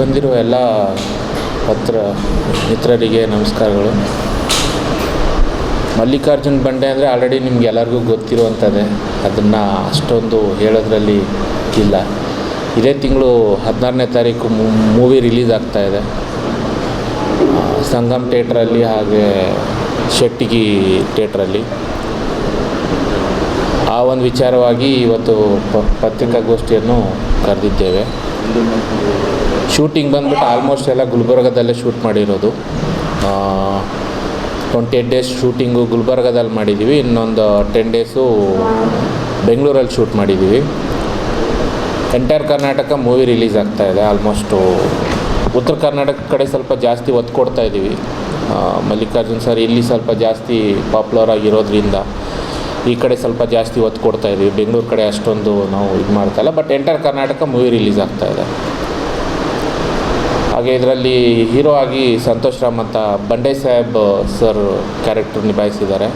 ಬಂದಿರೋ ಎಲ್ಲ ಪತ್ರ ಮಿತ್ರರಿಗೆ ನಮಸ್ಕಾರಗಳು. ಮಲ್ಲಿಕಾರ್ಜುನ್ ಬಂಡೆ ಅಂದರೆ ಆಲ್ರೆಡಿ ನಿಮ್ಗೆ ಎಲ್ಲರಿಗೂ ಗೊತ್ತಿರುವಂಥದ್ದೇ ಅದನ್ನು ಅಷ್ಟೊಂದು ಹೇಳೋದ್ರಲ್ಲಿ ಇಲ್ಲ. ಇದೇ ತಿಂಗಳು ಹದಿನಾರನೇ ತಾರೀಕು ಮೂವಿ ರಿಲೀಸ್ ಆಗ್ತಾಯಿದೆ ಸಂಗಮ್ ಥಿಯೇಟ್ರಲ್ಲಿ ಹಾಗೆ ಶೆಟ್ಟಿಗಿ ಥಿಯೇಟ್ರಲ್ಲಿ. ಆ ಒಂದು ವಿಚಾರವಾಗಿ ಇವತ್ತು ಪತ್ರಿಕಾಗೋಷ್ಠಿಯನ್ನು ಕರೆದಿದ್ದೇವೆ. ಶೂಟಿಂಗ್ ಬಂದ್ಬಿಟ್ಟು ಆಲ್ಮೋಸ್ಟ್ ಎಲ್ಲ ಗುಲ್ಬರ್ಗದಲ್ಲೇ ಶೂಟ್ ಮಾಡಿರೋದು. ಟ್ವೆಂಟಿ ಏಟ್ ಡೇಸ್ ಶೂಟಿಂಗು ಗುಲ್ಬರ್ಗದಲ್ಲಿ ಮಾಡಿದ್ದೀವಿ ಇನ್ನೊಂದು ಟೆನ್ ಡೇಸು ಬೆಂಗಳೂರಲ್ಲಿ ಶೂಟ್ ಮಾಡಿದ್ದೀವಿ ಎಂಟೈರ್ ಕರ್ನಾಟಕ ಮೂವಿ ರಿಲೀಸ್ ಆಗ್ತಾ ಇದೆ ಆಲ್ಮೋಸ್ಟು ಉತ್ತರ ಕರ್ನಾಟಕ ಕಡೆ ಸ್ವಲ್ಪ ಜಾಸ್ತಿ ಒತ್ತು ಕೊಡ್ತಾ ಇದ್ದೀವಿ ಮಲ್ಲಿಕಾರ್ಜುನ್ ಸರ್ ಇಲ್ಲಿ ಸ್ವಲ್ಪ ಜಾಸ್ತಿ ಪಾಪ್ಯುಲರ್ ಆಗಿರೋದ್ರಿಂದ ಈ ಕಡೆ ಸ್ವಲ್ಪ ಜಾಸ್ತಿ ಒತ್ತು ಕೊಡ್ತಾ ಇದ್ದೀವಿ ಬೆಂಗಳೂರು ಕಡೆ ಅಷ್ಟೊಂದು ನಾವು ಇದು ಮಾಡ್ತಾಯಿಲ್ಲ but entire Karnataka movie release ಇದೆ. ಹಾಗೆ ಇದರಲ್ಲಿ ಹೀರೋ ಆಗಿ ಸಂತೋಷ್ ರಾಮ್ ಅಂತ ಬಂಡೆ ಸಾಹೇಬ್ ಸರ್ ಕ್ಯಾರೆಕ್ಟರ್ ನಿಭಾಯಿಸಿದ್ದಾರೆ.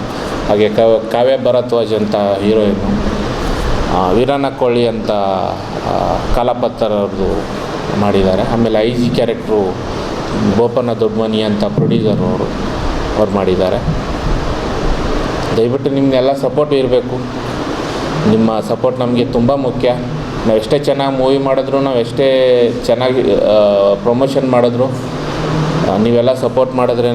ಹಾಗೆ ಕಾವ್ಯ ಭರದ್ವಾಜ್ ಅಂತ ಹೀರೋಯಿನ್ನು ಆ, ವೀರಣ್ಣ ಅಂತ ಕಾಲಾಪತ್ತರ್ ಮಾಡಿದ್ದಾರೆ. ಆಮೇಲೆ ಐ ಜಿ ಕ್ಯಾರೆಕ್ಟ್ರು ಗೋಪನ ದೊಡ್ಮನಿ ಅಂತ ಪ್ರೊಡ್ಯೂಸರ್ ಅವರು ಅವ್ರು ಮಾಡಿದ್ದಾರೆ. ದಯವಿಟ್ಟು ನಿಮ್ಮನ್ನೆಲ್ಲ ಸಪೋರ್ಟ್ ಇರಬೇಕು. ನಿಮ್ಮ ಸಪೋರ್ಟ್ ನಮಗೆ ತುಂಬ ಮುಖ್ಯ. ನಾವು ಎಷ್ಟೇ ಚೆನ್ನಾಗಿ ಮೂವಿ ಮಾಡಿದ್ರು ನಾವು ಎಷ್ಟೇ ಚೆನ್ನಾಗಿ ಪ್ರಮೋಷನ್ ಮಾಡಿದ್ರು ನೀವೆಲ್ಲ ಸಪೋರ್ಟ್ ಮಾಡಿದ್ರೇ